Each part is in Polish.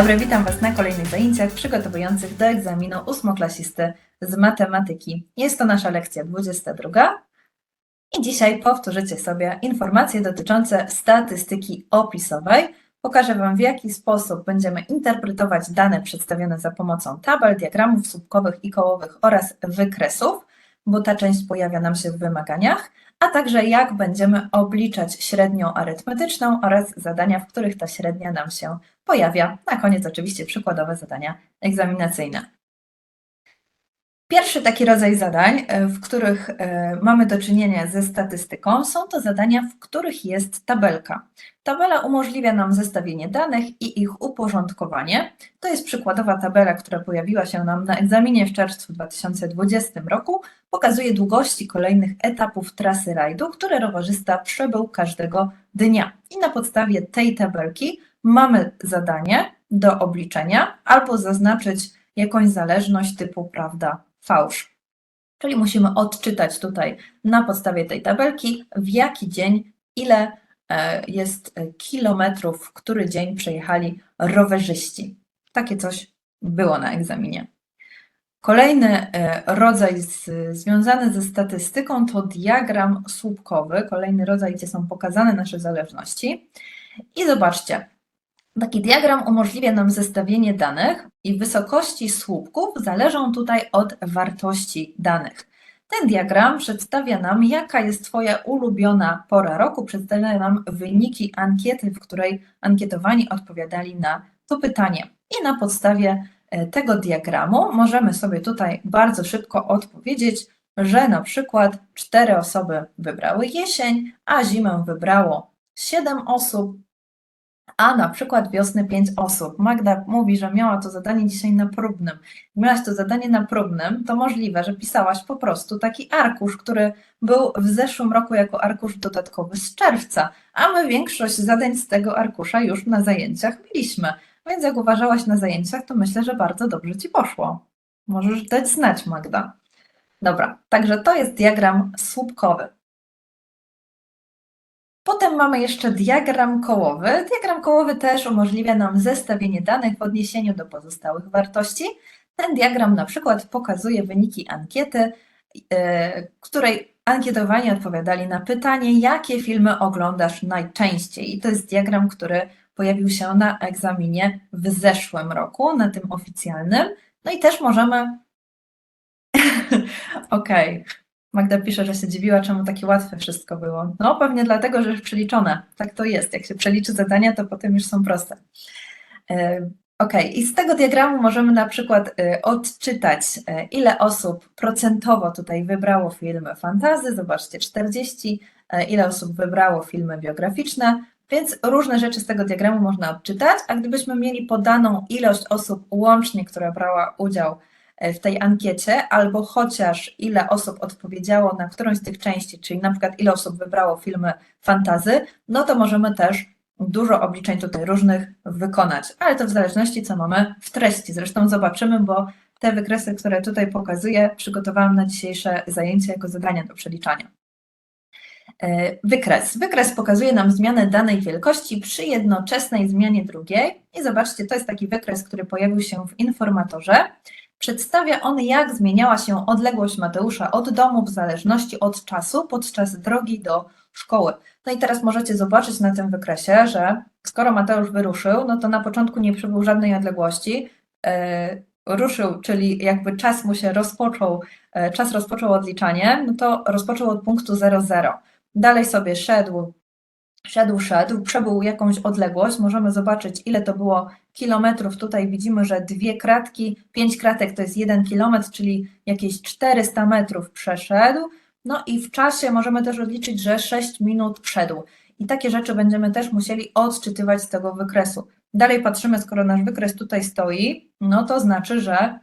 dobry, witam Was na kolejnych zajęciach przygotowujących do egzaminu ósmoklasisty z matematyki. Jest to nasza lekcja 22 i dzisiaj powtórzycie sobie informacje dotyczące statystyki opisowej. Pokażę Wam, w jaki sposób będziemy interpretować dane przedstawione za pomocą tabel, diagramów słupkowych i kołowych oraz wykresów, bo ta część pojawia nam się w wymaganiach, a także jak będziemy obliczać średnią arytmetyczną oraz zadania, w których ta średnia nam się pojawia. Na koniec oczywiście przykładowe zadania egzaminacyjne. Pierwszy taki rodzaj zadań, e, w których e, mamy do czynienia ze statystyką, są to zadania, w których jest tabelka. Tabela umożliwia nam zestawienie danych i ich uporządkowanie. To jest przykładowa tabela, która pojawiła się nam na egzaminie w czerwcu 2020 roku. Pokazuje długości kolejnych etapów trasy rajdu, które rowerzysta przebył każdego dnia. I na podstawie tej tabelki mamy zadanie do obliczenia albo zaznaczyć jakąś zależność typu prawda, fałsz. Czyli musimy odczytać tutaj na podstawie tej tabelki, w jaki dzień, ile e, jest kilometrów, w który dzień przejechali rowerzyści. Takie coś było na egzaminie. Kolejny e, rodzaj z, związany ze statystyką to diagram słupkowy, kolejny rodzaj, gdzie są pokazane nasze zależności. I zobaczcie, Taki diagram umożliwia nam zestawienie danych i wysokości słupków zależą tutaj od wartości danych. Ten diagram przedstawia nam, jaka jest Twoja ulubiona pora roku, przedstawia nam wyniki ankiety, w której ankietowani odpowiadali na to pytanie. I na podstawie e, tego diagramu możemy sobie tutaj bardzo szybko odpowiedzieć, że na przykład cztery osoby wybrały jesień, a zimę wybrało 7 osób, a na przykład wiosny 5 osób. Magda mówi, że miała to zadanie dzisiaj na próbnym. Miałaś to zadanie na próbnym, to możliwe, że pisałaś po prostu taki arkusz, który był w zeszłym roku jako arkusz dodatkowy z czerwca, a my większość zadań z tego arkusza już na zajęciach mieliśmy. Więc jak uważałaś na zajęciach, to myślę, że bardzo dobrze Ci poszło. Możesz dać znać, Magda. Dobra, także to jest diagram słupkowy. Potem mamy jeszcze diagram kołowy. Diagram kołowy też umożliwia nam zestawienie danych w odniesieniu do pozostałych wartości. Ten diagram na przykład pokazuje wyniki ankiety, e, której ankietowani odpowiadali na pytanie, jakie filmy oglądasz najczęściej. I to jest diagram, który pojawił się na egzaminie w zeszłym roku, na tym oficjalnym. No i też możemy. Okej. Okay. Magda pisze, że się dziwiła, czemu takie łatwe wszystko było. No pewnie dlatego, że już przeliczone. Tak to jest. Jak się przeliczy zadania, to potem już są proste. E, ok, i z tego diagramu możemy na przykład e, odczytać, e, ile osób procentowo tutaj wybrało filmy fantazy. Zobaczcie, 40, ile osób wybrało filmy biograficzne, więc różne rzeczy z tego diagramu można odczytać, a gdybyśmy mieli podaną ilość osób łącznie, która brała udział w tej ankiecie, albo chociaż ile osób odpowiedziało na którąś z tych części, czyli na przykład ile osób wybrało filmy fantazy, no to możemy też dużo obliczeń tutaj różnych wykonać, ale to w zależności co mamy w treści. Zresztą zobaczymy, bo te wykresy, które tutaj pokazuję, przygotowałam na dzisiejsze zajęcie jako zadania do przeliczania. E, wykres. Wykres pokazuje nam zmianę danej wielkości przy jednoczesnej zmianie drugiej. I zobaczcie, to jest taki wykres, który pojawił się w informatorze. Przedstawia on, jak zmieniała się odległość Mateusza od domu w zależności od czasu podczas drogi do szkoły. No i teraz możecie zobaczyć na tym wykresie, że skoro Mateusz wyruszył, no to na początku nie przybył żadnej odległości. Yy, ruszył, czyli jakby czas mu się rozpoczął, yy, czas rozpoczął odliczanie, no to rozpoczął od punktu 00. Dalej sobie szedł, szedł, szedł, przebył jakąś odległość, możemy zobaczyć ile to było kilometrów. Tutaj widzimy, że dwie kratki, pięć kratek to jest jeden kilometr, czyli jakieś 400 metrów przeszedł. No i w czasie możemy też odliczyć, że 6 minut wszedł. I takie rzeczy będziemy też musieli odczytywać z tego wykresu. Dalej patrzymy, skoro nasz wykres tutaj stoi, no to znaczy, że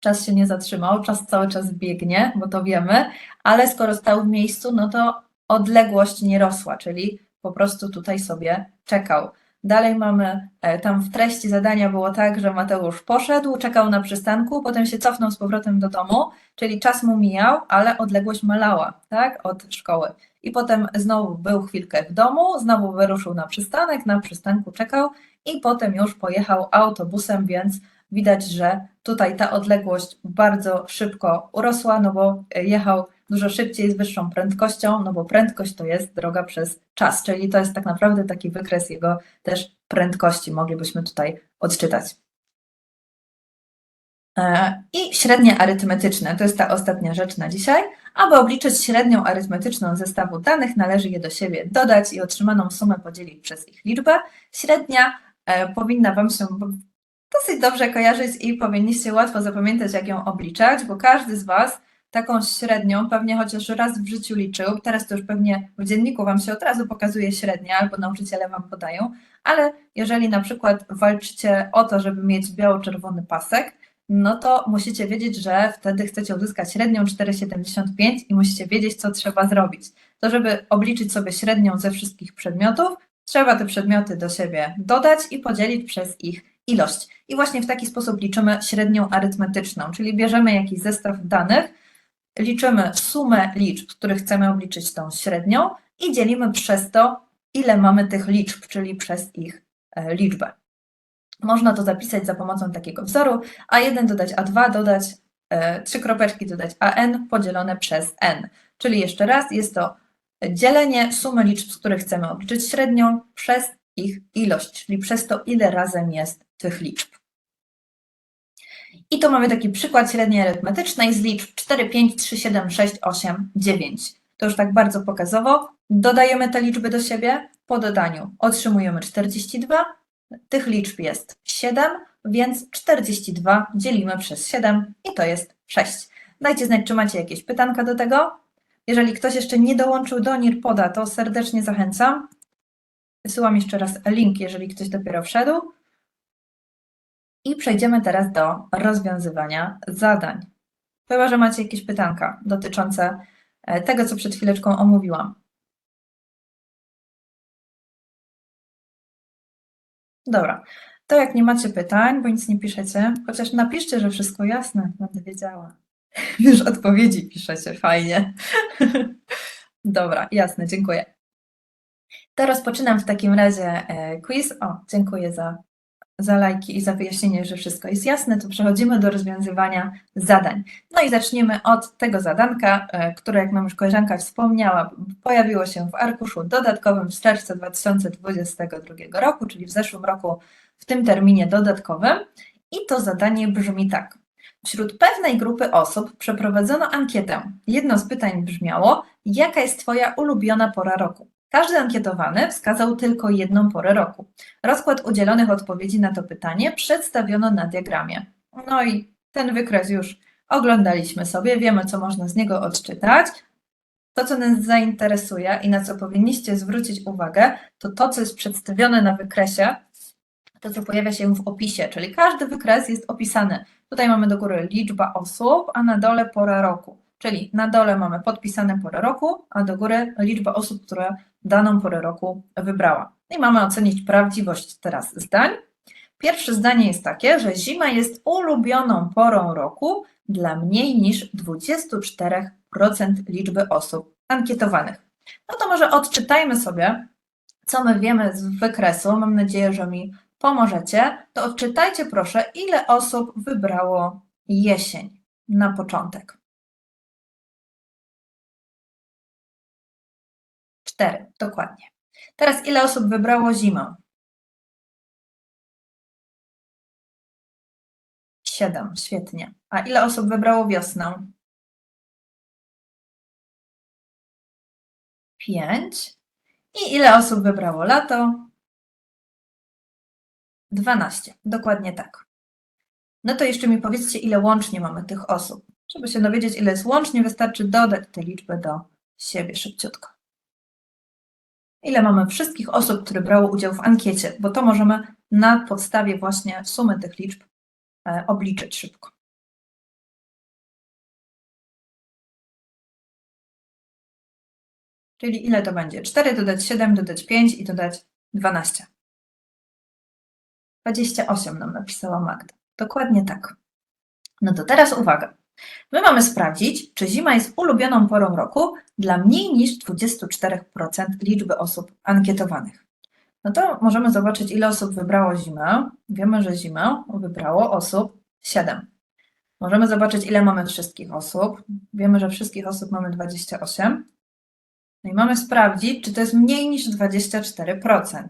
czas się nie zatrzymał, czas cały czas biegnie, bo to wiemy, ale skoro stał w miejscu, no to odległość nie rosła, czyli po prostu tutaj sobie czekał. Dalej mamy, e, tam w treści zadania było tak, że Mateusz poszedł, czekał na przystanku, potem się cofnął z powrotem do domu, czyli czas mu mijał, ale odległość malała, tak, od szkoły. I potem znowu był chwilkę w domu, znowu wyruszył na przystanek, na przystanku czekał i potem już pojechał autobusem, więc widać, że tutaj ta odległość bardzo szybko urosła, no bo jechał dużo szybciej z wyższą prędkością, no bo prędkość to jest droga przez czas, czyli to jest tak naprawdę taki wykres jego też prędkości, moglibyśmy tutaj odczytać. E, I średnie arytmetyczne, to jest ta ostatnia rzecz na dzisiaj. Aby obliczyć średnią arytmetyczną zestawu danych, należy je do siebie dodać i otrzymaną sumę podzielić przez ich liczbę. Średnia e, powinna Wam się dosyć dobrze kojarzyć i powinniście łatwo zapamiętać, jak ją obliczać, bo każdy z Was taką średnią pewnie chociaż raz w życiu liczył. Teraz to już pewnie w dzienniku Wam się od razu pokazuje średnia, albo nauczyciele Wam podają, ale jeżeli na przykład walczycie o to, żeby mieć biało-czerwony pasek, no to musicie wiedzieć, że wtedy chcecie uzyskać średnią 4,75 i musicie wiedzieć, co trzeba zrobić. To, żeby obliczyć sobie średnią ze wszystkich przedmiotów, trzeba te przedmioty do siebie dodać i podzielić przez ich ilość. I właśnie w taki sposób liczymy średnią arytmetyczną, czyli bierzemy jakiś zestaw danych, liczymy sumę liczb, których chcemy obliczyć tą średnią i dzielimy przez to, ile mamy tych liczb, czyli przez ich e, liczbę. Można to zapisać za pomocą takiego wzoru, a1 dodać a2, dodać e, trzy kropeczki, dodać an podzielone przez n. Czyli jeszcze raz, jest to dzielenie sumy liczb, z których chcemy obliczyć średnią, przez ich ilość, czyli przez to, ile razem jest tych liczb. I tu mamy taki przykład średniej arytmetycznej z liczb 4, 5, 3, 7, 6, 8, 9. To już tak bardzo pokazowo. Dodajemy te liczby do siebie. Po dodaniu otrzymujemy 42. Tych liczb jest 7, więc 42 dzielimy przez 7 i to jest 6. Dajcie znać, czy macie jakieś pytanka do tego. Jeżeli ktoś jeszcze nie dołączył do NIRPODA, to serdecznie zachęcam. Wysyłam jeszcze raz link, jeżeli ktoś dopiero wszedł. I przejdziemy teraz do rozwiązywania zadań. Chyba, że macie jakieś pytanka dotyczące e, tego, co przed chwileczką omówiłam. Dobra, to jak nie macie pytań, bo nic nie piszecie, chociaż napiszcie, że wszystko jasne, będę wiedziała. Już odpowiedzi piszecie, fajnie. Dobra, jasne, dziękuję. To rozpoczynam w takim razie e, quiz. O, dziękuję za za lajki i za wyjaśnienie, że wszystko jest jasne, to przechodzimy do rozwiązywania zadań. No i zaczniemy od tego zadanka, e, które, jak nam już koleżanka wspomniała, pojawiło się w arkuszu dodatkowym z czerwca 2022 roku, czyli w zeszłym roku w tym terminie dodatkowym. I to zadanie brzmi tak. Wśród pewnej grupy osób przeprowadzono ankietę. Jedno z pytań brzmiało: Jaka jest Twoja ulubiona pora roku? Każdy ankietowany wskazał tylko jedną porę roku. Rozkład udzielonych odpowiedzi na to pytanie przedstawiono na diagramie. No i ten wykres już oglądaliśmy sobie, wiemy, co można z niego odczytać. To, co nas zainteresuje i na co powinniście zwrócić uwagę, to to, co jest przedstawione na wykresie, to, co pojawia się w opisie, czyli każdy wykres jest opisany. Tutaj mamy do góry liczba osób, a na dole pora roku. Czyli na dole mamy podpisane porę roku, a do góry liczba osób, które daną porę roku wybrała. I mamy ocenić prawdziwość teraz zdań. Pierwsze zdanie jest takie, że zima jest ulubioną porą roku dla mniej niż 24% liczby osób ankietowanych. No to może odczytajmy sobie, co my wiemy z wykresu. Mam nadzieję, że mi pomożecie. To odczytajcie proszę, ile osób wybrało jesień na początek. Cztery, dokładnie. Teraz ile osób wybrało zimę? Siedem, świetnie. A ile osób wybrało wiosnę? Pięć. I ile osób wybrało lato? Dwanaście, dokładnie tak. No to jeszcze mi powiedzcie, ile łącznie mamy tych osób. Żeby się dowiedzieć, ile jest łącznie, wystarczy dodać tę liczbę do siebie szybciutko ile mamy wszystkich osób, które brało udział w ankiecie, bo to możemy na podstawie właśnie sumy tych liczb e, obliczyć szybko. Czyli ile to będzie? 4 dodać 7, dodać 5 i dodać 12. 28 nam napisała Magda. Dokładnie tak. No to teraz uwaga. My mamy sprawdzić, czy zima jest ulubioną porą roku dla mniej niż 24% liczby osób ankietowanych. no to możemy zobaczyć, ile osób wybrało zimę. Wiemy, że zimę wybrało osób 7. Możemy zobaczyć, ile mamy wszystkich osób. Wiemy, że wszystkich osób mamy 28. No i mamy sprawdzić, czy to jest mniej niż 24%.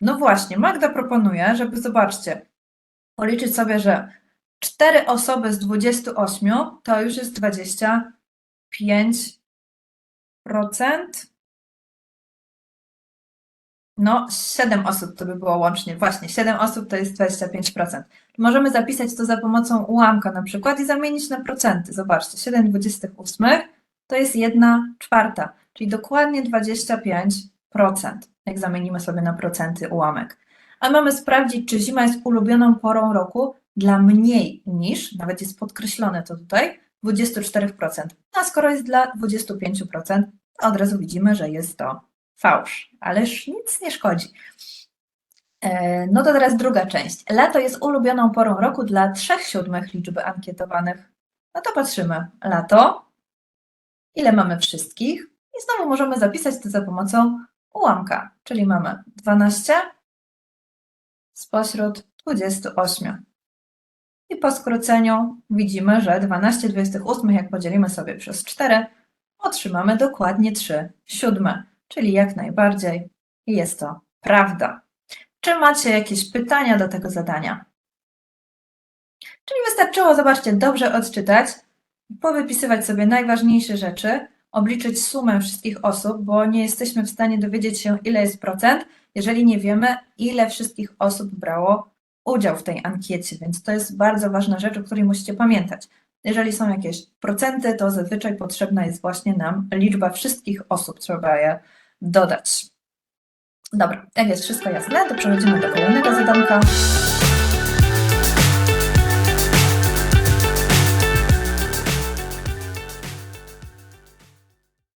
No właśnie, Magda proponuje, żeby zobaczcie, policzyć sobie, że 4 osoby z 28 to już jest 25%. No, 7 osób to by było łącznie. Właśnie, 7 osób to jest 25%. Możemy zapisać to za pomocą ułamka na przykład i zamienić na procenty. Zobaczcie, 7 28 to jest 1 czwarta, czyli dokładnie 25%, jak zamienimy sobie na procenty ułamek. A mamy sprawdzić, czy zima jest ulubioną porą roku dla mniej niż, nawet jest podkreślone to tutaj, 24%. A skoro jest dla 25%, to od razu widzimy, że jest to fałsz, ależ nic nie szkodzi. E, No to teraz druga część. Lato jest ulubioną porą roku dla 3 siódmych liczby ankietowanych. No to patrzymy. Lato. Ile mamy wszystkich? I znowu możemy zapisać to za pomocą ułamka, czyli mamy 12 spośród 28. I po skróceniu widzimy, że 12 28, jak podzielimy sobie przez 4, otrzymamy dokładnie 3 siódme, czyli jak najbardziej jest to prawda. Czy macie jakieś pytania do tego zadania? Czyli wystarczyło, zobaczcie, dobrze odczytać, powypisywać sobie najważniejsze rzeczy, obliczyć sumę wszystkich osób, bo nie jesteśmy w stanie dowiedzieć się, ile jest procent, jeżeli nie wiemy, ile wszystkich osób brało udział w tej ankiecie, więc to jest bardzo ważna rzecz, o której musicie pamiętać. Jeżeli są jakieś procenty, to zazwyczaj potrzebna jest właśnie nam liczba wszystkich osób, trzeba je dodać. Dobra, jak jest wszystko jasne, to przechodzimy do kolejnego zadanka.